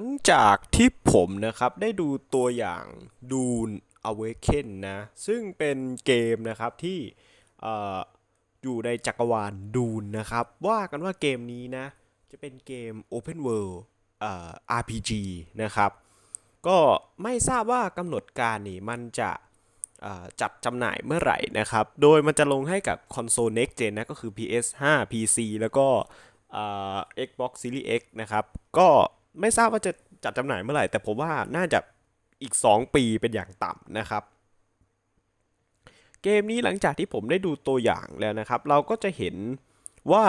หลังจากที่ผมนะครับได้ดูตัวอย่าง Dune Awaken นะ ซึ่งเป็นเกมนะครับที่ออยู่ในจักรวาล Dune นะครับ ว่ากันว่าเกมนี้นะ จะเป็นเกม Open World เอ่อ RPG นะครับ ก็ไม่ทราบว่ากำหนดการนี่มันจะจัดจำหน่ายเมื่อไหร่นะครับ โดยมันจะลงให้กับคอนโซล Next Gen นะก็คือ PS5 PC แล้วก็ Xbox Series X นะครับ ก็ ไม่ทราบว่าจะจัดจำหน่ายเมื่อไหร่ แต่ผมว่าน่าจะอีก 2 ปีเป็นอย่างต่ำนะครับ เกมนี้หลังจากที่ผมได้ดูตัวอย่างแล้วนะครับ เราก็จะเห็นว่า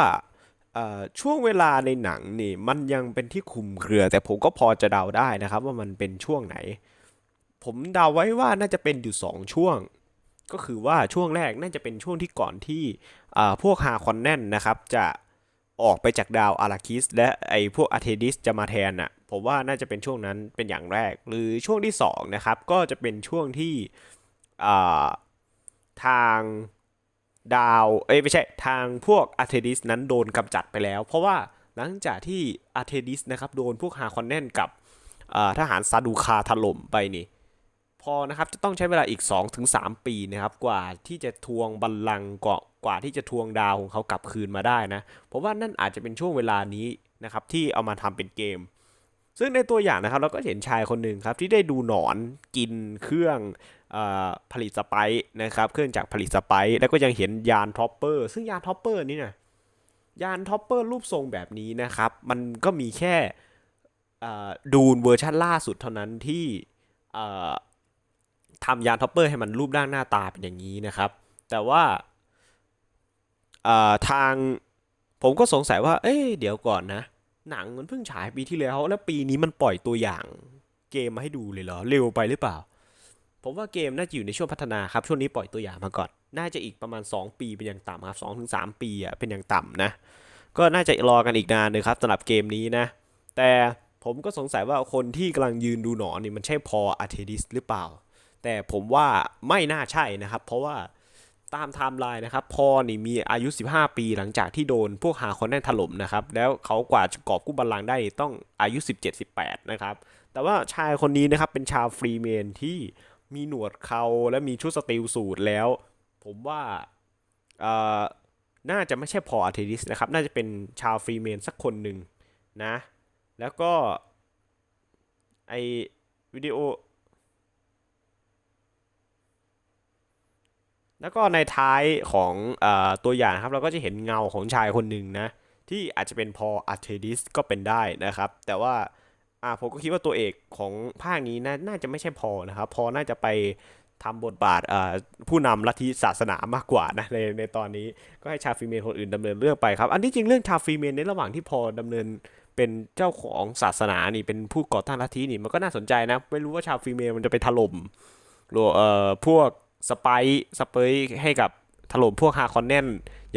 ช่วงเวลาในหนังนี่มันยังเป็นที่คุมเครือ แต่ผมก็พอจะเดาได้นะครับว่ามันเป็นช่วงไหน ผมเดาไว้ว่าน่าจะเป็นอยู่ 2 ช่วง ก็คือว่าช่วงแรกน่าจะเป็นช่วงที่ก่อนที่พวกฮาคอนแนนนะครับจะ ออกไปจากดาวอาราคิส และไอพวกอาเทดิสจะมาแทนน่ะผมว่าน่าจะเป็นช่วงนั้นเป็นอย่างแรก หรือช่วงที่2นะครับก็จะเป็นช่วงที่ทางดาวเอ้ยไม่ใช่ทางพวกอาร์เทดิสนั้นโดนกำจัดไปแล้ว เพราะว่าหลังจากที่อาร์เทดิสนะครับโดนพวกฮาคอนแนนกับทหารซาดูคาถล่มไปนี่ พอนะครับจะต้องใช้เวลาอีก 2-3 ปีนะครับกว่าที่จะทวงบัลลังก์เกว่า กว่าที่จะทวงดาวของเขากลับคืนมาได้นะผมว่านั่นอาจจะเป็นช่วงเวลานี้นะครับที่เอามาทำเป็นเกม ซึ่งในตัวอย่างนะครับเราก็เห็นชายคนหนึ่งครับที่ได้ดูหนอนกินเครื่องออผลิตสไปซ์นะครับเครื่องจากผลิตสไปซ์แล้วก็ยังเห็นยานท็อปเปอร์ซึ่งยานท็อปเปอร์นี่นะยานท็อปเปอร์รูปทรงแบบนี้นะครับมันก็มีแค่ดูนเวอร์ชันล่าสุดเท่านั้นที่ทำยานท็อปเปอร์ให้มันรูปร่างหน้าตาเป็นอย่างนี้นะครับ แต่ว่า ทางผมก็สงสัยว่า เอ๊ะเดี๋ยวก่อนนะ หนังมันเพิ่งฉายปีที่แล้วแล้วปีนี้มันปล่อยตัวอย่างเกมมาให้ดูเลยเหรอ เร็วไปหรือเปล่า ผมว่าเกมน่าจะอยู่ในช่วงพัฒนาครับ ช่วงนี้ปล่อยตัวอย่างมาก่อน น่าจะอีกประมาณ 2 ปีเป็นอย่างต่ำครับ2ถึง3ปีอะเป็นอย่างต่ำนะ ก็น่าจะรอกันอีกนานเลยครับสำหรับเกมนี้นะ แต่ผมก็สงสัยว่าคนที่กำลังยืนดูหนอนนี่มันใช่พออาร์เทดิสหรือเปล่า แต่ผมว่าไม่น่าใช่นะครับ เพราะว่า ตามไทม์ไลน์นะครับพอนี่มีอายุ 15 ปีหลังจากที่โดนพวกหาคนแน่นถล่มนะครับ แล้วเขากว่าจะกอบกู้บัลลังก์ได้ต้องอายุ 17-18 นะครับ แต่ว่าชายคนนี้นะครับเป็นชาวฟรีเมนที่มีหนวดเขาและมีชุดสติลสูทแล้ว ผมว่าน่าจะไม่ใช่พออาร์เทดิสนะครับ น่าจะเป็นชาวฟรีเมนสักคนหนึ่งนะ แล้วก็ไอวิดีโอ แล้วก็ในท้ายของอตัวอย่างครับเราก็จะเห็นเงาของชายคนหนึ่งนะที่อาจจะเป็นพออาร์เทดิสก็เป็นได้นะครับ แต่ว่าอ่าผมก็คิดว่าตัวเอกของภาคนี้นะน่าจะไม่ใช่พอนะครับ พอน่าจะไปทำบทบาทผู้นำลัทธิศาสนามากกว่านะในในตอนนี้ก็ให้ชาวฟรีเมนคนอื่นดำเนินเรื่องไปครับ อันที่จริงเรื่องชาวฟรีเมนในระหว่างที่พอดำเนินเป็นเจ้าของศาสนานี่เป็นผู้ก่อตั้งลัทธินี่มันก็น่าสนใจนะ ไม่รู้ว่าชาวฟีเมนมันจะไปถล่มหรือเอ่อพวก สไปซ์สเปยให้กับถล่มพวกฮาคอนแนน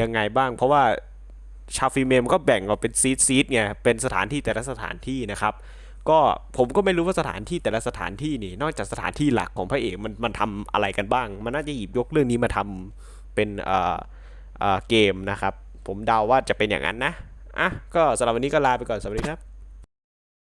ยังไงบ้าง เพราะว่าชาวฟีเมมก็แบ่งออกเป็นซีดซีดไงเป็นสถานที่แต่ละสถานที่นะครับก็ผมก็ไม่รู้ว่าสถานที่แต่ละสถานที่นี่นอกจากสถานที่หลักของพระเอกมันมันทำอะไรกันบ้าง มันน่าจะหยิบยกเรื่องนี้มาทำเป็นเอ่อเอ่อเกมนะครับ ผมเดาว่าจะเป็นอย่างนั้นนะอะก็สำหรับวันนี้ก็ลาไปก่อนสวัสดีครับ